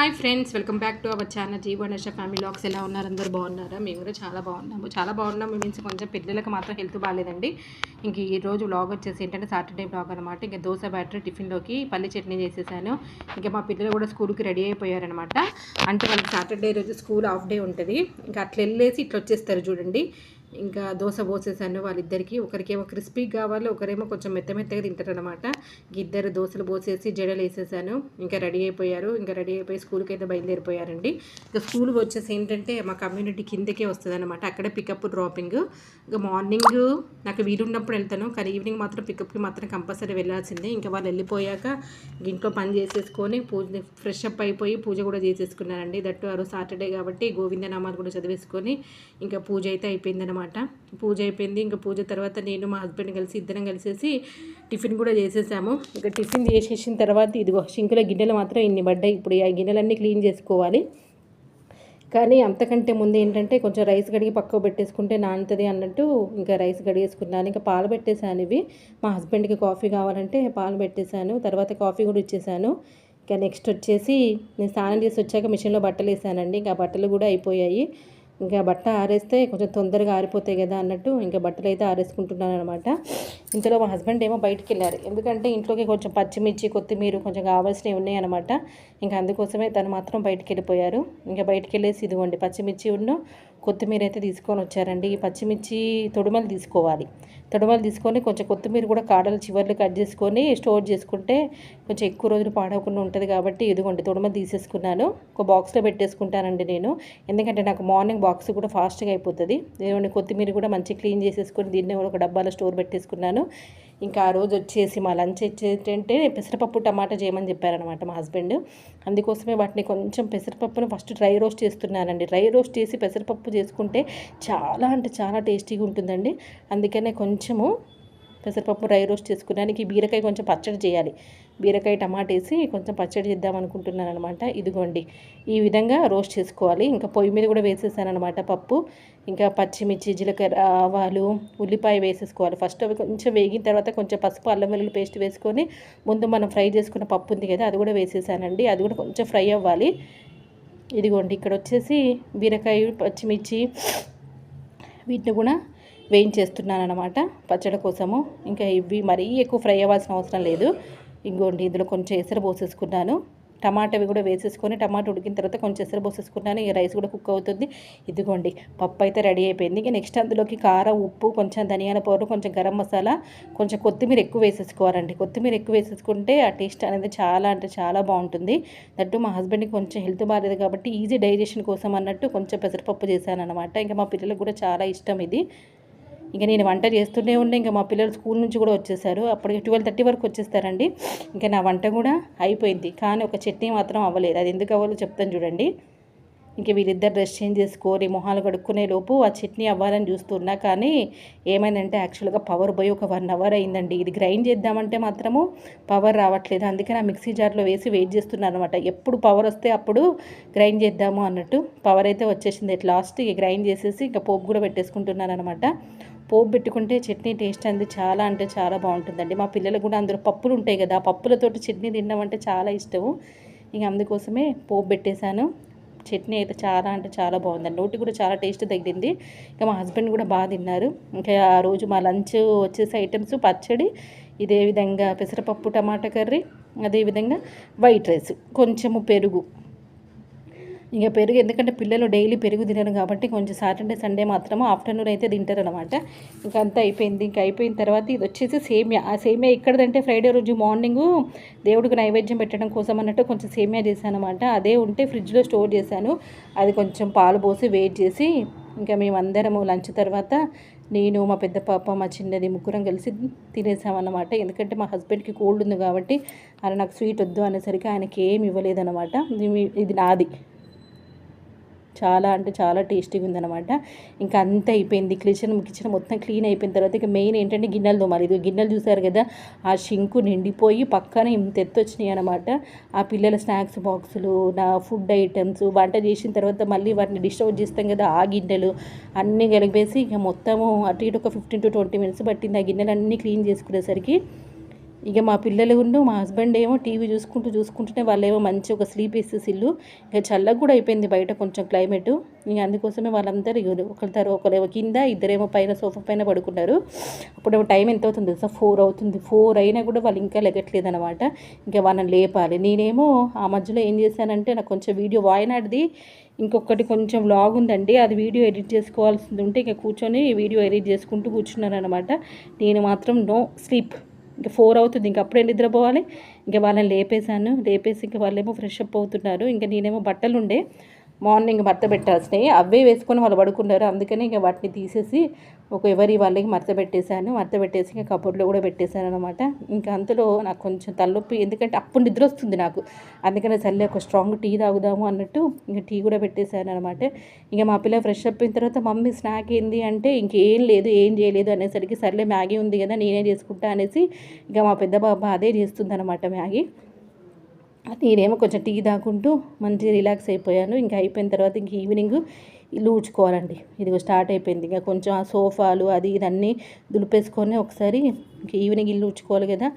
Hi friends welcome back to our channel జీవనశ family lakhs ఎలా ఉన్నారు? అందరు బాగున్నారా? మేము కూడా చాలా బాగున్నాము. చాలా బాగున్నాము మీన్స్ కొంచెం పిల్లలకు మాత్రం హెల్త్ బాగాలేదండి. ఇంక ఈ రోజు బ్లాగ్ వచ్చేసి ఏంటంటే సాటర్డే బ్లాగ్ అనమాట ఇంకా దోశ బ్యాటరీ టిఫిన్లోకి పల్లి చట్నీ చేసేసాను. ఇంకా మా పిల్లలు కూడా స్కూల్కి రెడీ అయిపోయారనమాట అంటే వాళ్ళకి సాటర్డే రోజు స్కూల్ హాఫ్ డే ఉంటుంది. ఇంకా అట్లా వెళ్ళేసి ఇట్లా వచ్చేస్తారు చూడండి. ఇంకా దోశ పోసేసాను వాళ్ళిద్దరికి. ఒకరికేమో క్రిస్పీ కావాలి ఒకరేమో కొంచెం మెత్త మెత్తగా తింటారనమాట ఇద్దరు దోశలు పోసేసి జడలు వేసేసాను. ఇంకా రెడీ అయిపోయారు. ఇంకా రెడీ అయిపోయి స్కూల్కి అయితే బయలుదేరిపోయారండి. ఇంకా స్కూల్ వచ్చేసి ఏంటంటే మా కమ్యూనిటీ కిందకే వస్తుంది అనమాట అక్కడే పికప్ డ్రాపింగ్. ఇంకా మార్నింగ్ నాకు వీలున్నప్పుడు వెళ్తాను. కానీ ఈవినింగ్ మాత్రం పికప్కి మాత్రం కంపల్సరీ వెళ్ళాల్సిందే. ఇంకా వాళ్ళు వెళ్ళిపోయాక ఇంట్లో పని చేసేసుకొని పూజ ఫ్రెష్ అప్ అయిపోయి పూజ కూడా చేసేసుకున్నానండి దట్టు ఆ రోజు సాటర్డే కాబట్టి గోవిందనామాలు కూడా చదివేసుకొని ఇంకా పూజ అయితే అయిపోయిందనమాట పూజ అయిపోయింది. ఇంకా పూజ తర్వాత నేను మా హస్బెండ్ కలిసి ఇద్దరం కలిసేసి టిఫిన్ కూడా చేసేసాము. ఇంకా టిఫిన్ చేసేసిన తర్వాత ఇదిగో సింకులో గిన్నెలు మాత్రం ఇన్ని పడ్డాయి. ఇప్పుడు ఆ గిన్నెలన్నీ క్లీన్ చేసుకోవాలి. కానీ అంతకంటే ముందు ఏంటంటే కొంచెం రైస్ కడిగి పక్కకు పెట్టేసుకుంటే నానుతుంది అన్నట్టు ఇంకా రైస్ కడిగేసుకున్నాను. ఇంకా పాలు పెట్టేశాను ఇవి. మా హస్బెండ్కి కాఫీ కావాలంటే పాలు పెట్టేశాను. తర్వాత కాఫీ కూడా ఇచ్చేసాను ఇంకా నెక్స్ట్ వచ్చేసి నేను స్నానం చేసి వచ్చాక మిషన్లో బట్టలు వేసానండి ఇంకా బట్టలు కూడా అయిపోయాయి. ఇంకా బట్ట ఆరేస్తే కొంచెం తొందరగా ఆరిపోతాయి కదా అన్నట్టు ఇంకా బట్టలు అయితే ఆరేసుకుంటున్నాను అనమాట ఇంతలో మా హస్బెండ్ ఏమో బయటికి వెళ్ళారు ఎందుకంటే ఇంట్లోకి కొంచెం పచ్చిమిర్చి కొత్తిమీర కొంచెం కావాల్సినవి ఉన్నాయి అనమాట ఇంకా అందుకోసమే తను మాత్రం బయటికి వెళ్ళిపోయారు ఇంకా బయటికి వెళ్ళేసి ఇదిగోండి పచ్చిమిర్చి ఉన్న కొత్తిమీర అయితే తీసుకొని వచ్చారండి. ఈ పచ్చిమిర్చి తొడుమలు తీసుకోవాలి. తొడుమలు తీసుకొని కొంచెం కొత్తిమీర కూడా కాడలు చివర్లు కట్ చేసుకొని స్టోర్ చేసుకుంటే కొంచెం ఎక్కువ రోజులు పాడవకుండా ఉంటుంది కాబట్టి ఇదిగోండి తొడుమలు తీసేసుకున్నాను. ఒక బాక్స్లో పెట్టేసుకుంటానండి నేను. ఎందుకంటే నాకు మార్నింగ్ బాక్స్ కూడా ఫాస్ట్గా అయిపోతుంది. ఇదిగోండి కొత్తిమీర కూడా మంచి క్లీన్ చేసేసుకొని దీన్ని కూడా ఒక డబ్బాలో స్టోర్ పెట్టేసుకున్నాను. ఇంకా ఆ రోజు వచ్చేసి మా లంచ్ వచ్చేటంటే పెసరపప్పు టమాటా చేయమని చెప్పారనమాట మా హస్బెండ్. అందుకోసమే వాటిని కొంచెం పెసరపప్పును ఫస్ట్ డ్రై రోస్ట్ చేస్తున్నానండి. డ్రై రోస్ట్ చేసి పెసరపప్పు చేసుకుంటే చాలా అంటే చాలా టేస్టీగా ఉంటుందండి. అందుకనే కొంచెము పెసరపప్పు డ్రై రోస్ట్ చేసుకున్నానికి బీరకాయ కొంచెం పచ్చడి చేయాలి. బీరకాయ టమాటా వేసి కొంచెం పచ్చడి చేద్దాం అనుకుంటున్నాను అనమాట ఇదిగోండి ఈ విధంగా రోస్ట్ చేసుకోవాలి. ఇంకా పొయ్యి మీద కూడా వేసేసాను అనమాట పప్పు. ఇంకా పచ్చిమిర్చి జీలకర్ర ఆవాలు ఉల్లిపాయ వేసేసుకోవాలి. ఫస్ట్ అవి కొంచెం వేగిన తర్వాత కొంచెం పసుపు అల్లం వెల్లుల్లి పేస్ట్ వేసుకొని ముందు మనం ఫ్రై చేసుకున్న పప్పు ఉంది కదా అది కూడా వేసేసానండి. అది కూడా కొంచెం ఫ్రై అవ్వాలి. ఇదిగోండి ఇక్కడ వచ్చేసి బీరకాయ పచ్చిమిర్చి వీటిని కూడా వేయించేస్తున్నాను అనమాట పచ్చడి కోసము. ఇంకా ఇవి మరీ ఎక్కువ ఫ్రై అవ్వాల్సిన అవసరం లేదు. ఇంకోండి ఇందులో కొంచెం ఎసరు పోసేసుకున్నాను. టమాటావి కూడా వేసేసుకొని టమాటా ఉడికిన తర్వాత కొంచెం ఎసరు పోసేసుకున్నాను. ఈ రైస్ కూడా కుక్ అవుతుంది. ఇదిగోండి పప్పు అయితే రెడీ అయిపోయింది. ఇంకా నెక్స్ట్ అందులోకి కారం ఉప్పు కొంచెం ధనియాల పౌడర్ కొంచెం గరం మసాలా కొంచెం కొత్తిమీర ఎక్కువ వేసేసుకోవాలండి. కొత్తిమీర ఎక్కువ వేసేసుకుంటే ఆ టేస్ట్ అనేది చాలా అంటే చాలా బాగుంటుంది. దట్టు మా హస్బెండ్కి కొంచెం హెల్త్ బాగాలేదు కాబట్టి ఈజీ డైజెషన్ కోసం అన్నట్టు కొంచెం పెసరపప్పు చేశాను అనమాట ఇంకా మా పిల్లలకు కూడా చాలా ఇష్టం ఇది. ఇంకా నేను వంట చేస్తూనే ఉండే. ఇంకా మా పిల్లలు స్కూల్ నుంచి కూడా వచ్చేసారు. అప్పటికి ట్వెల్వ్ థర్టీ వరకు వచ్చేస్తారండి. ఇంకా నా వంట కూడా అయిపోయింది. కానీ ఒక చట్నీ మాత్రం అవ్వలేదు. అది ఎందుకు అవ్వాలో చెప్తాను చూడండి. ఇంక వీళ్ళిద్దరు డ్రెస్ చేంజ్ చేసుకొని మొహాలు కడుక్కునే లోపు ఆ చట్నీ అవ్వాలని చూస్తున్నా. కానీ ఏమైందంటే యాక్చువల్గా పవర్ పోయి ఒక వన్ అవర్ అయిందండి. ఇది గ్రైండ్ చేద్దామంటే మాత్రము పవర్ రావట్లేదు. అందుకే నా మిక్సీ జార్లో వేసి వెయిట్ చేస్తున్నాను అనమాట ఎప్పుడు పవర్ వస్తే అప్పుడు గ్రైండ్ చేద్దాము అన్నట్టు పవర్ అయితే వచ్చేసింది. లాస్ట్ ఇక గ్రైండ్ చేసేసి ఇంకా పోపు కూడా పెట్టేసుకుంటున్నాను అనమాట పోపు పెట్టుకుంటే చట్నీ టేస్ట్ అనేది చాలా అంటే చాలా బాగుంటుందండి. మా పిల్లలకు కూడా అందరూ పప్పులు ఉంటాయి కదా పప్పులతో పప్పులతోటి చట్నీ తినడం అంటే చాలా ఇష్టము. ఇంక అందుకోసమే పోపు పెట్టేశాను. చట్నీ అయితే చాలా అంటే చాలా బాగుందండి. నోటి కూడా చాలా టేస్ట్ తగిలింది. ఇంకా మా హస్బెండ్ కూడా బాగా తిన్నారు. ఇంకా ఆ రోజు మా లంచ్ వచ్చేసి ఐటమ్స్ పచ్చడి ఇదే విధంగా పెసరపప్పు టమాటా కర్రీ అదేవిధంగా వైట్ రైస్ కొంచెము పెరుగు. ఇక పెరుగు ఎందుకంటే పిల్లలు డైలీ పెరుగు తినరు కాబట్టి కొంచెం సాటర్డే సండే మాత్రము ఆఫ్టర్నూన్ అయితే తింటారు అనమాట ఇంకా అంతా అయిపోయింది. ఇంకా అయిపోయిన తర్వాత ఇది వచ్చేసి సేమియా. ఆ సేమియా ఎక్కడదంటే ఫ్రైడే రోజు మార్నింగ్ దేవుడికి నైవేద్యం పెట్టడం కోసం అన్నట్టు కొంచెం సేమియా చేశాను అనమాట అదే ఉంటే ఫ్రిడ్జ్లో స్టోర్ చేశాను. అది కొంచెం పాలు పోసి వెయిట్ చేసి ఇంకా మేమందరము లంచ్ తర్వాత నేను మా పెద్ద పాప మా చిన్నది ముగ్గురం కలిసి తినేసామన్నమాట. ఎందుకంటే మా హస్బెండ్కి కోల్డ్ ఉంది కాబట్టి అలా నాకు స్వీట్ వద్దు అనేసరికి ఆయనకి ఏమి ఇవ్వలేదన్నమాట. ఇది నాది. చాలా అంటే చాలా టేస్టీగా ఉందన్నమాట. ఇంకా అంతా అయిపోయింది. కిచెన్ కిచెన్ మొత్తం క్లీన్ అయిపోయిన తర్వాత ఇక మెయిన్ ఏంటంటే గిన్నెలు తోమాలి. ఇది గిన్నెలు చూసారు కదా ఆ షింకు నిండిపోయి పక్కన ఇంత ఎత్తొచ్చినాయి అనమాట ఆ పిల్లల స్నాక్స్ బాక్సులు నా ఫుడ్ ఐటమ్స్ వంట చేసిన తర్వాత మళ్ళీ వాటిని డిస్టర్బ్ చేస్తాం కదా ఆ గిన్నెలు అన్నీ కలిపేసి ఇక మొత్తము అటు ఇటు ఒక ఫిఫ్టీన్ టు ట్వంటీ మినిట్స్ పట్టింది. ఆ గిన్నెలు అన్నీ క్లీన్ చేసుకునేసరికి ఇక మా పిల్లలు ఉండు మా హస్బెండ్ ఏమో టీవీ చూసుకుంటూ చూసుకుంటూనే వాళ్ళేమో మంచి ఒక స్లీప్ వేసేసిల్లు ఇక చల్లగా కూడా అయిపోయింది బయట కొంచెం క్లైమేట్ ఇక అందుకోసమే వాళ్ళందరూ ఒకరితారు ఒకరి తర్వాత ఒకరేమో కింద ఇద్దరేమో పైన సోఫా పైన పడుకున్నారు. అప్పుడేమో టైం ఎంత అవుతుంది తెలుసా? ఫోర్ అవుతుంది. ఫోర్ అయినా కూడా వాళ్ళు ఇంకా లెగట్లేదు అనమాట ఇంకా వాళ్ళని లేపాలి. నేనేమో ఆ మధ్యలో ఏం చేశానంటే నాకు కొంచెం వీడియో వాయినాడిది. ఇంకొకటి కొంచెం లాగ్ ఉందండి. అది వీడియో ఎడిట్ చేసుకోవాల్సింది ఉంటే ఇక కూర్చొని వీడియో ఎడిట్ చేసుకుంటూ కూర్చున్నాను అనమాట నేను మాత్రం నో స్లీప్ ఇంకా ఫోర్ అవుతుంది. ఇంక అప్పుడే నిద్రపోవాలి. ఇంకా వాళ్ళని లేపేశాను. లేపేసి ఇంకా వాళ్ళేమో ఫ్రెష్ అప్ అవుతున్నారు. ఇంకా నేనేమో బట్టలు ఉండే మార్నింగ్ మడత పెట్టాల్సినవి అవే వేసుకొని వాళ్ళు పడుకున్నారు. అందుకని ఇంకా వాటిని తీసేసి ఒక ఎవరి వాళ్ళకి మడత పెట్టేశాను. మడత పెట్టేసి ఇంకా కబోర్డ్లో కూడా పెట్టేశాను అనమాట ఇంకా అంతలో నాకు కొంచెం తలనొప్పి ఎందుకంటే అప్పుడు నిద్ర వస్తుంది నాకు. అందుకని సర్లే ఒక స్ట్రాంగ్ టీ తాగుదాము అన్నట్టు ఇంకా టీ కూడా పెట్టేశాను అనమాట ఇంకా మా పిల్ల ఫ్రెష్ అప్ అయిన తర్వాత మమ్మీ స్నాక్ ఏంది? అంటే ఇంకేం లేదు ఏం చేయలేదు అనేసరికి సర్లే మ్యాగీ ఉంది కదా నేనే చేసుకుంటా అనేసి ఇంకా మా పెద్ద బాబా అదే చేస్తుంది అనమాట మ్యాగీ. నేనేమో కొంచెం టీ తాకుంటూ మంచిగా రిలాక్స్ అయిపోయాను. ఇంకా అయిపోయిన తర్వాత ఇంక ఈవినింగ్ ఇల్లు ఊడ్చుకోవాలండి. ఇదిగో స్టార్ట్ అయిపోయింది. ఇంకా కొంచెం ఆ సోఫాలు అది ఇదన్నీ దులిపేసుకొని ఒకసారి ఇంక ఈవినింగ్ ఇల్లు ఊడ్చుకోవాలి కదా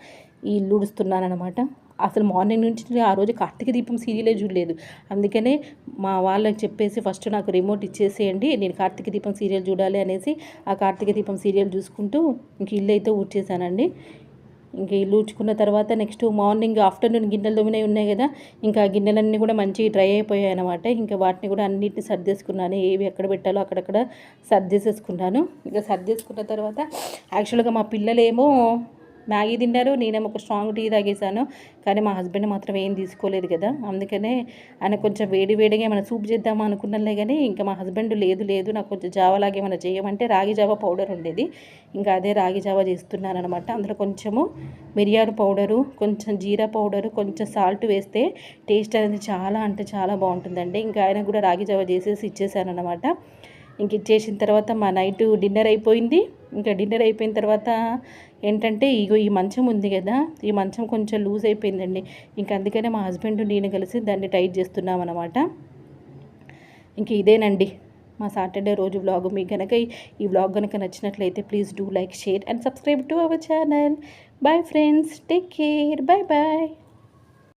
ఈ ఇల్లు ఊడుస్తున్నాను అనమాట అసలు మార్నింగ్ నుంచి ఆ రోజు కార్తీక దీపం సీరియలే చూడలేదు. అందుకనే మా వాళ్ళకి చెప్పేసి ఫస్ట్ నాకు రిమోట్ ఇచ్చేసేయండి నేను కార్తీక దీపం సీరియల్ చూడాలి అనేసి ఆ కార్తీక దీపం సీరియల్ చూసుకుంటూ ఇంక ఇల్లు అయితే ఊడ్చేసానండి ఇంకా ఇల్లు ఊడ్చుకున్న తర్వాత నెక్స్ట్ మార్నింగ్ ఆఫ్టర్నూన్ గిన్నెలు దొమినవి ఉన్నాయి కదా ఇంకా గిన్నెలన్నీ కూడా మంచి డ్రై అయిపోయాయి అనమాట ఇంకా వాటిని కూడా అన్నిటిని సర్దేసుకున్నాను. ఏవి ఎక్కడ పెట్టాలో అక్కడక్కడ సర్దేసేసుకున్నాను. ఇంకా సర్దేసుకున్న తర్వాత యాక్చువల్గా మా పిల్లలేమో మ్యాగీ తిన్నారు నేనేమో ఒక స్ట్రాంగ్ టీ తాగేశాను. కానీ మా హస్బెండ్ మాత్రం ఏం తీసుకోలేదు కదా. అందుకనే ఆయన కొంచెం వేడి వేడిగా ఏమైనా సూప్ చేద్దామా అనుకున్నలే కానీ ఇంకా మా హస్బెండ్ లేదు లేదు నాకు కొంచెం జావలాగా ఏమైనా చేయమంటే రాగి జావ పౌడర్ ఉండేది. ఇంకా అదే రాగి జావ చేస్తున్నాను అనమాట అందులో కొంచెము మిరియాల పౌడరు కొంచెం జీరా పౌడరు కొంచెం సాల్ట్ వేస్తే టేస్ట్ అనేది చాలా అంటే చాలా బాగుంటుందండి. ఇంకా ఆయన కూడా రాగి జావ చేసేసి ఇచ్చేసాను అనమాట ఇంక ఇచ్చేసిన తర్వాత మా నైట్ డిన్నర్ అయిపోయింది. ఇంకా డిన్నర్ అయిపోయిన తర్వాత ఏంటంటే ఇగో ఈ మంచం ఉంది కదా ఈ మంచం కొంచెం లూజ్ అయిపోయిందండి. ఇంకా అందుకనే మా హస్బెండ్ నేను కలిసి దాన్ని టైట్ చేస్తున్నాం అనమాట ఇంక ఇదేనండి మా సాటర్డే రోజు వ్లాగ్. మీకు కనుక ఈ వ్లాగ్ కనుక నచ్చినట్లయితే please do like share and subscribe to our channel. Bye friends take care bye bye